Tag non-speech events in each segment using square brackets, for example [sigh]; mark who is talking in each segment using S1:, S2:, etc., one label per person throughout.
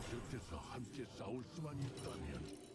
S1: 네 곁에서 함께 싸울 수만 있다면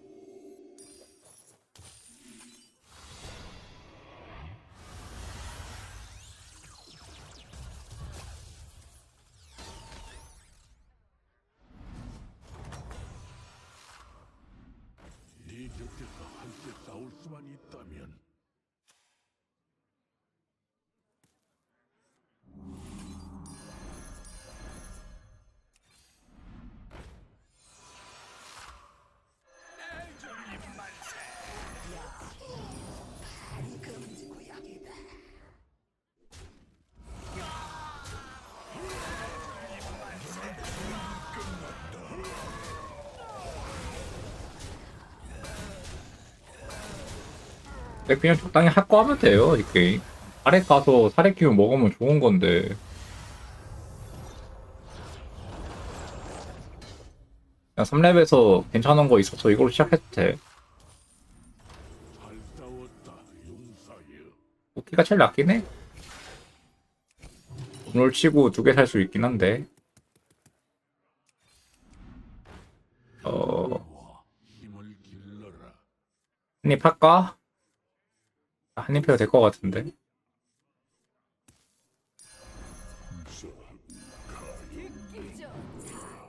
S2: 근데 그냥 적당히 할거 하면 돼요, 이 게임. 아래 가서 사례 기운 먹으면 좋은 건데. 그냥 3렙에서 괜찮은 거 있어서 이걸로 시작해도 돼. 도끼가 제일 낫긴 해. 오늘 치고 두 개 살 수 있긴 한데. 어, 한입 할까? 해도 될것 같은데.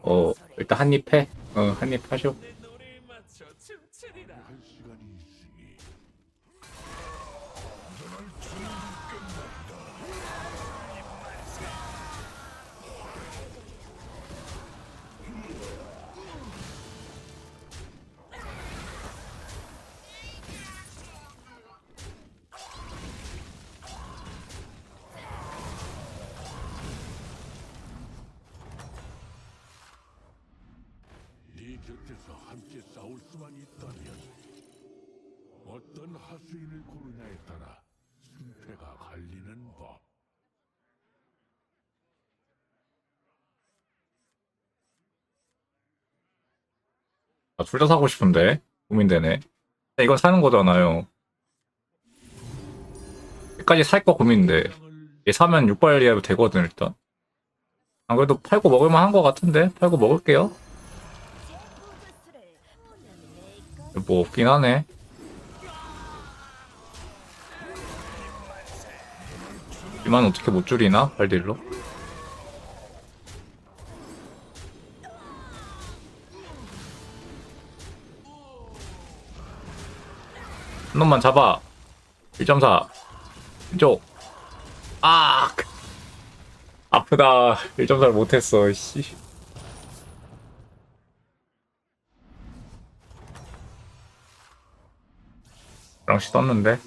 S2: 어, 일단 한입 해. 어, 한입 하쇼.
S1: 곁에서 함께 싸울 수만 있다면 어떤 하수인을 고르냐에 따라 승패가 갈리는 법.
S2: 아, 둘 다 사고 싶은데. 고민되네. 이건 사는 거잖아요. 여기까지 살 거 고민돼. 얘 사면 6발리아도 되거든, 일단. 안 그래도 팔고 먹을만 한 거 같은데? 팔고 먹을게요. 뭐 없긴 하네. 이만 어떻게 못 줄이나? 발딜로? 한 놈만 잡아. 1.4. 왼쪽. 아! 아프다. 1.4를 못했어, 씨. 랑씨 떴는데?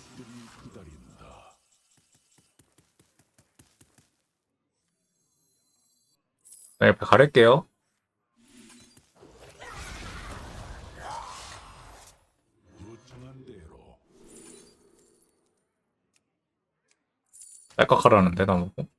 S2: 네, 옆에 가릴게요.
S1: 대로
S2: 딸깍하라는데, 나보고.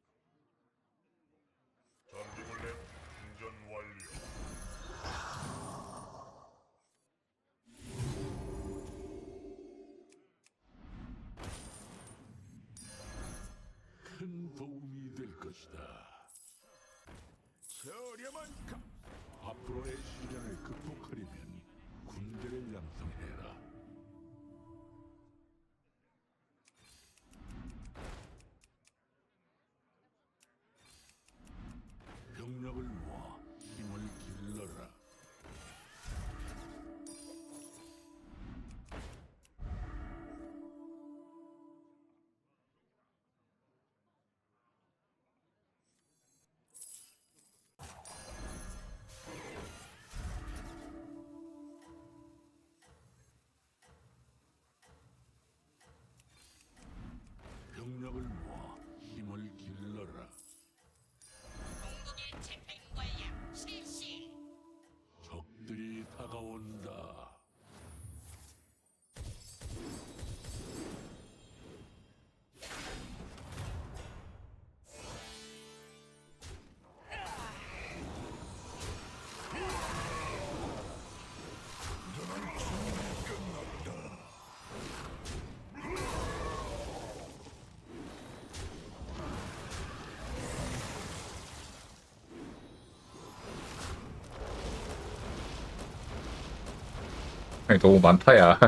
S1: 큰 도움이 될 것이다. 저렴한 값. 앞으로의 시련을 극복하려면 군대를 양성해라. 너무 많다, 야.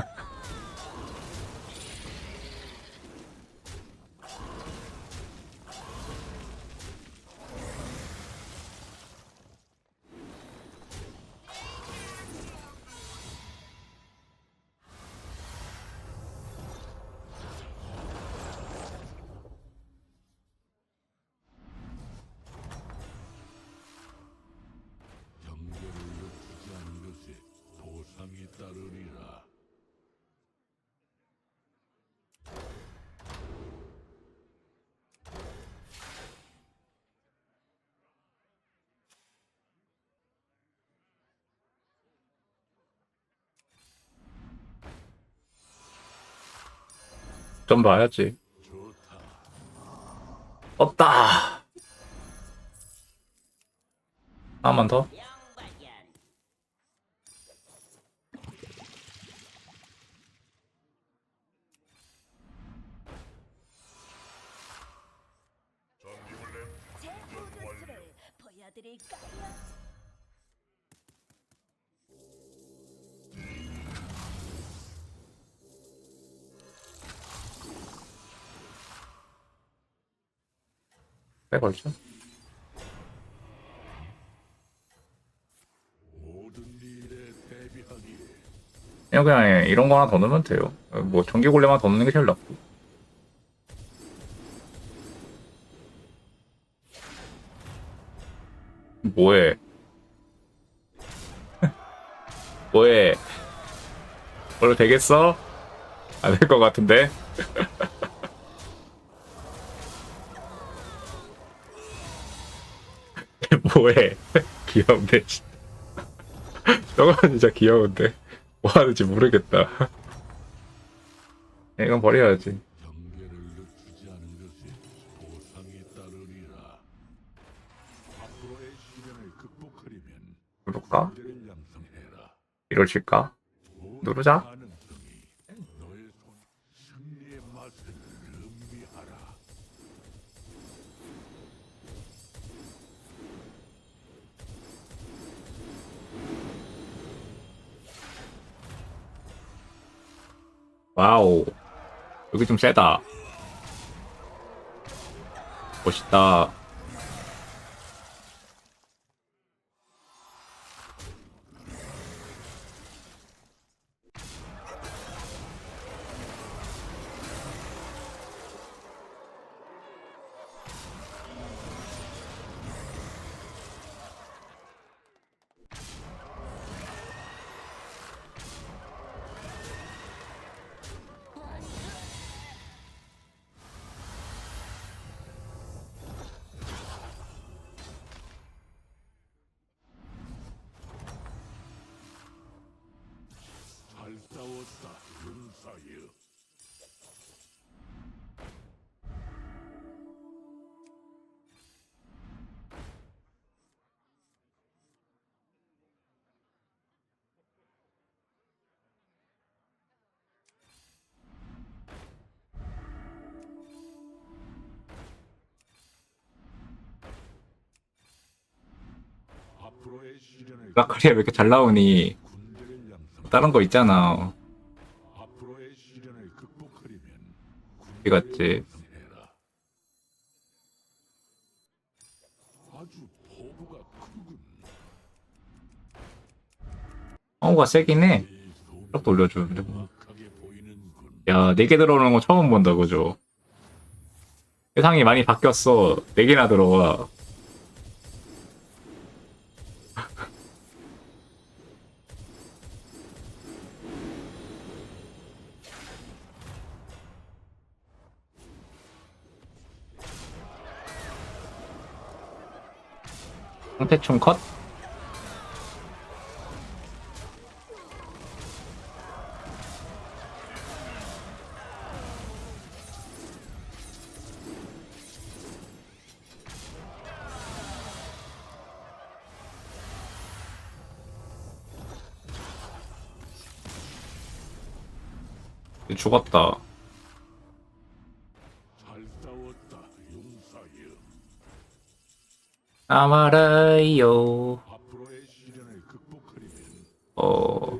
S1: 좀 봐야지. 없다. 하나만 더?
S3: 보여드릴까요?
S1: 빼걸죠? 그냥, 그냥 이런 거 하나 더 넣으면 돼요. 뭐, 전기골렘 하나 더 넣는 게 제일 낫고. 뭐해? [laughs] 뭐해? 원래 되겠어? 안 될 것 같은데? [laughs] 뭐해? [laughs] 귀엽네, 진짜. 저거 진짜 귀여운데. 뭐 하는지 모르겠다. [laughs] 이건 버려야지. 누를까? 이걸 칠까? 누르자. 와우. 여기 좀 세다. 멋있다. 라카리아 왜 이렇게 잘 나오니? 다른 거 있잖아. 어디 갔지? 어우가 세긴 해. 쭉 돌려주는데. 야, 4개 들어오는 거 처음 본다, 그죠? 세상이 많이 바뀌었어. 4개나 들어와. 상태충 컷? 죽었다. 아마라요. 어.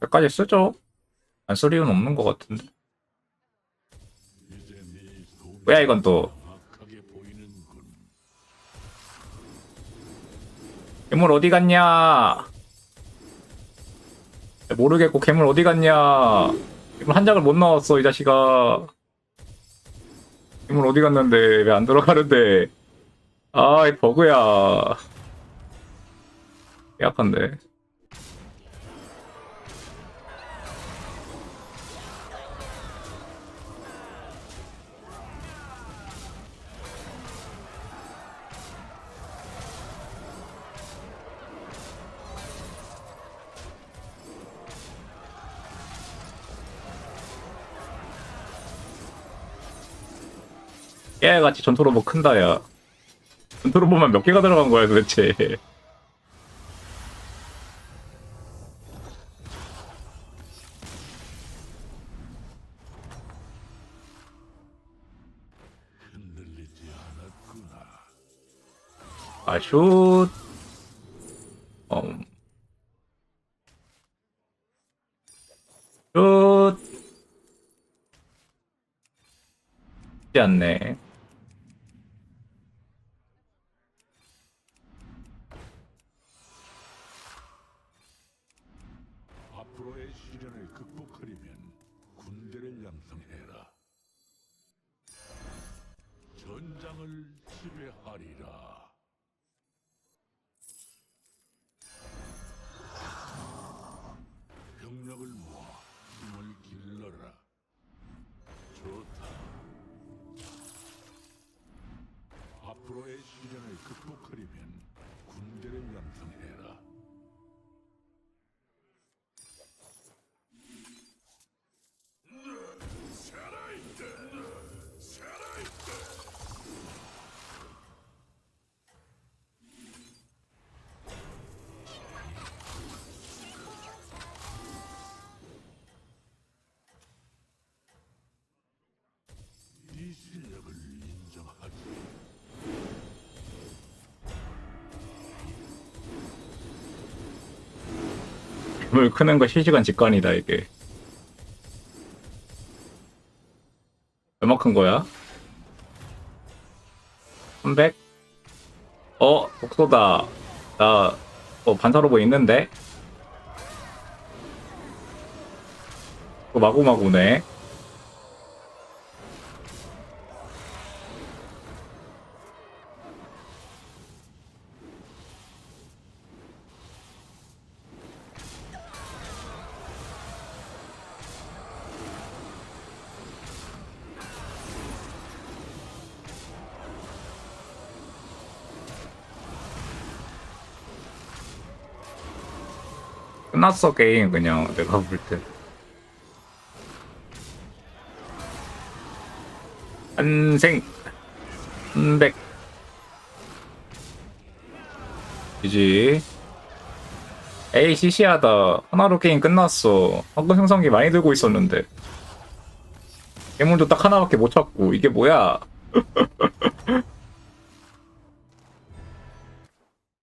S2: 몇까지 쓰죠? 안쓸 이유는 없는 것 같은데. 뭐야 이건 또. 괴물 어디 갔냐? 모르겠고 괴물 어디 갔냐? 괴물 한 장을 못 넣었어 이 자식아. 괴물 어디 갔는데 왜 안 들어가는데? 아, 이 버그야. 약한데. 깨같이 전투로봇 큰다 야. 전투로봇만 몇 개가 들어간 거야 도대체.
S1: 흔들리지 않았구나.
S2: 아, 슛. 어. 슛. 쉽지 않네.
S1: 앞으로의 시련을 극복하려면 군대를 양성해라. 전장을 지배하리라. 병력을 모아 힘을 길러라. 좋다. 앞으로의 시련을 극복하려면 군대를 양성해라.
S2: 물 크는 거 실시간 직관이다 이게. 얼마 큰 거야? 300? 어, 독소다. 나, 어, 반사로보 있는데? 또 마구마구네. 끝났어, 게임, 그냥. 내가 볼 때. 한생. 300. 이지. 에이, 시시하다. 하나로 게임 끝났어. 황금 생성기 많이 들고 있었는데. 괴물도 딱 하나밖에 못 찾고. 이게 뭐야? [laughs]